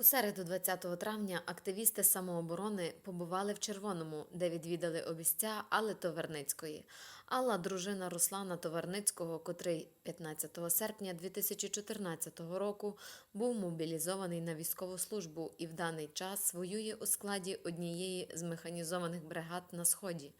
У середу 20 травня активісти самооборони побували в Червоному, де відвідали обіця Алли Товерницької. Алла – дружина Руслана Товерницького, котрий 15 серпня 2014 року був мобілізований на військову службу і в даний час воює у складі однієї з механізованих бригад на Сході.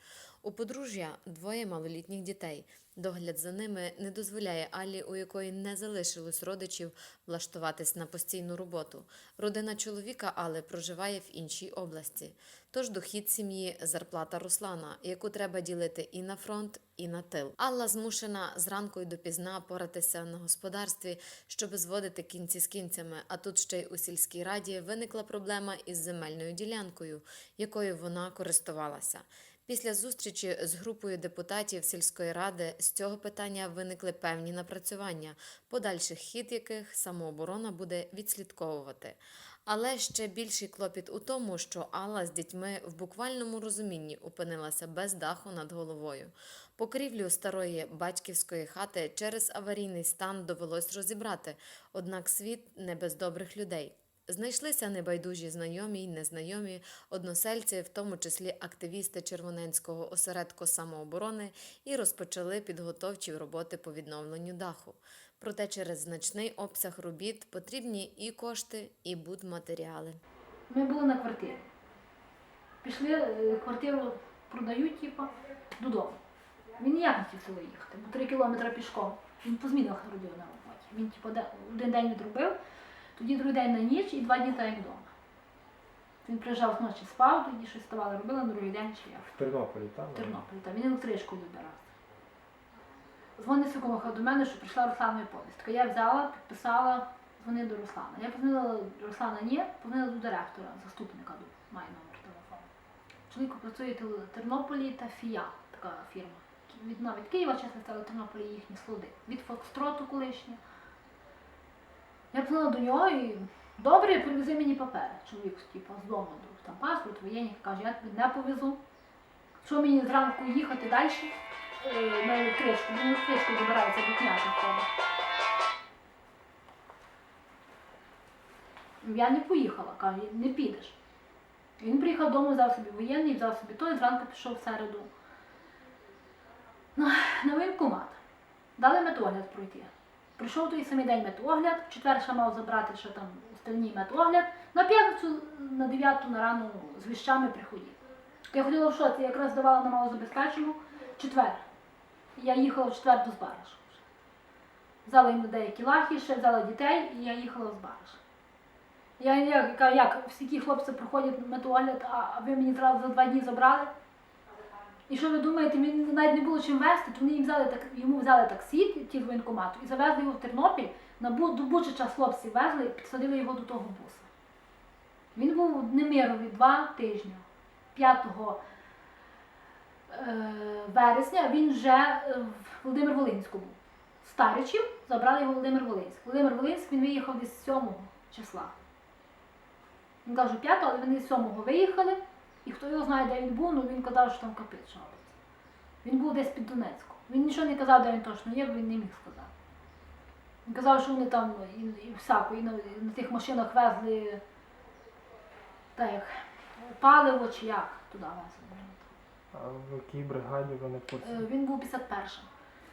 У подружжя двоє малолітніх дітей. Догляд за ними не дозволяє Аллі, у якої не залишилось родичів, влаштуватись на постійну роботу. Родина чоловіка Алли проживає в іншій області. Тож дохід сім'ї зарплата Руслана, яку треба ділити і на фронт, і на тил. Алла змушена зранку й допізна поратися на господарстві, щоб зводити кінці з кінцями. А тут ще й у сільській раді виникла проблема із земельною ділянкою, якою вона користувалася. Після зустрічі з групою депутатів сільської ради з цього питання виникли певні напрацювання, подальших хід яких самооборона буде відслідковувати. Але ще більший клопіт у тому, що Алла з дітьми в буквальному розумінні опинилася без даху над головою. Покрівлю старої батьківської хати через аварійний стан довелось розібрати, однак світ не без добрих людей. Знайшлися небайдужі знайомі й незнайомі односельці, в тому числі активісти Червоненського осередку самооборони, і розпочали підготовчі роботи по відновленню даху. Проте через значний обсяг робіт потрібні і кошти, і будматеріали. Ми були на квартирі. Пішли, е, квартиру продають, типу, додому. Він ніяк не хотів село їхати, бо три кілометри пішком. Він по змінах робив на роботі. Він типу, один день відробив, тоді другий день на ніч і два дні так як вдома. Він приїжджав вночі, спав, тоді щось ставали, робили на другий день чи як. В Тернополі, там? В Тернополі. Та він електричку вибирався. Дзвонить Соколоха до мене, що прийшла Русланова повістка. Я взяла, підписала, дзвонив до Руслана. Я позвонила Руслана ні, позвонила до директора, заступника має номер телефону. Чоловік працює в Тернополі та Фія, така фірма. Від навіть Києва, чесно стали Тернополі їхні склади. Від Фокстроту колишні. Я позвонила до нього і добре, привези мені папери. Чоловік типу, з дому, там паспорт, воєнник, каже, я тобі не повезу. Що мені зранку їхати далі е, на електричку? Він електричку добирається до князя входить. Я не поїхала, каже, не підеш. Він приїхав додому, взяв собі воєнний, взяв собі той, зранку пішов в середу на, на воєнкомат. Дали медогляд пройти. Прийшов той самий день медогляд, четвер ще мав забрати ще там остальний медогляд. На п'ятницю на 9 на рану з віщами приходив. Я ходила в шоці, якраз давала на малозабезпечену четвер. Я їхала в четвер до Збараша. Взяла йому деякі лахи, ще взяла дітей, і я їхала в Збараш. Я кажу, як всі ті хлопці проходять а а ви мені зразу за два дні забрали. І що ви думаєте, мені навіть не було чим везти, то вони їм взяли так, йому взяли таксі, ті з воєнкомату, і завезли його в Тернопіль, на Бу- до Бучича хлопці везли і підсадили його до того буса. Він був в Немирові два тижні. 5 е, вересня він вже е, в Володимир Волинську був. Старичів забрали його в Володимир Волинськ. Володимир Волинськ він виїхав десь 7 числа. Він каже 5, але вони 7 виїхали, і хто його знає, де він був, ну він казав, що там капець що робиться. Він був десь під Донецьком. Він нічого не казав, де він точно є, бо він не міг сказати. Він казав, що вони там і, і всяко, і на, і на тих машинах везли так як паливо чи як туди везли. А в якій бригаді вони Е. Він був 51-м.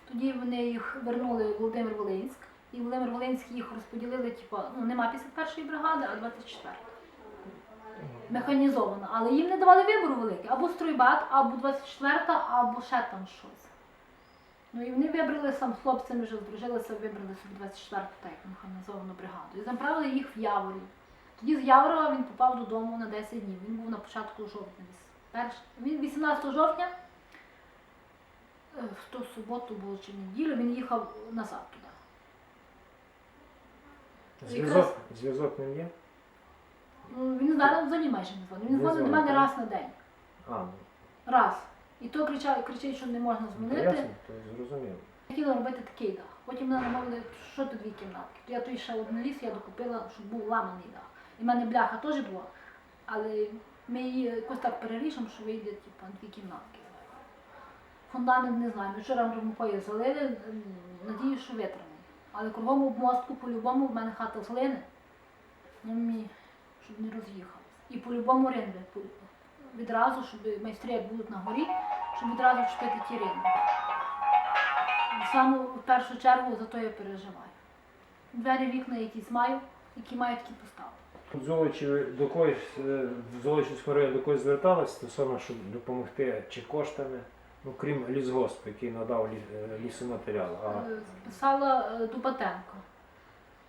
Тоді вони їх вернули в Володимир Волинськ, і Володимир Волинськ їх розподілили, типу, ну нема 51-ї бригади, а 24 Механізовано. Але їм не давали вибору великий. Або стройбат, або 24-та, або ще там щось. Ну і вони вибрали сам з хлопцями вже здружилися, вибрали собі 24-ту так, як механізовану бригаду. І забрали їх в Яворі. Тоді з Яворова він попав додому на 10 днів. Він був на початку жовтня. Він 18 жовтня Е, в ту суботу було чи неділю, він їхав назад туди. Зв'язок, ним є? Ну, Він зараз взагалі майже не дзвонить. Він Не дзвонить до мене раз на день. А, ну, Раз. І то кричать, кричить, що не можна то дзвонити. ясно, то зрозуміло. Хотіла робити такий дах. Потім мене намовили, що тут дві кімнатки. То я той ще один ліс, я докупила, щоб був ламаний дах. І в мене бляха теж була, але ми її якось так переріжемо, що вийде типу, дві кімнатки. Фундамент не знаю. Ми вчора рампою залили, м, надію, що витримає. Але кругом обмостку, по-любому, в мене хата з глини. Ну, мій щоб не роз'їхалися. І по-любому ринви відразу, щоб майстри як будуть на горі, щоб відразу чпити ті ринви. Саме в першу чергу за то я переживаю. Двері вікна якісь маю, які мають такі поставити. Тут Золочі до когось е, в Золочівському районі до когось звертались стосовно, щоб допомогти чи коштами, ну крім лісгоспу, який надав е, лісоматеріал. А, Е, Писала е, Дубатенко.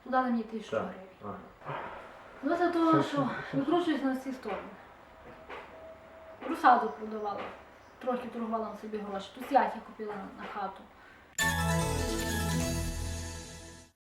Дали мені тисячу гривень. Ну, за того, що викручуюсь на всі сторони. Русаду продавала, трохи торгувала на собі гроші. Тут я купила на хату.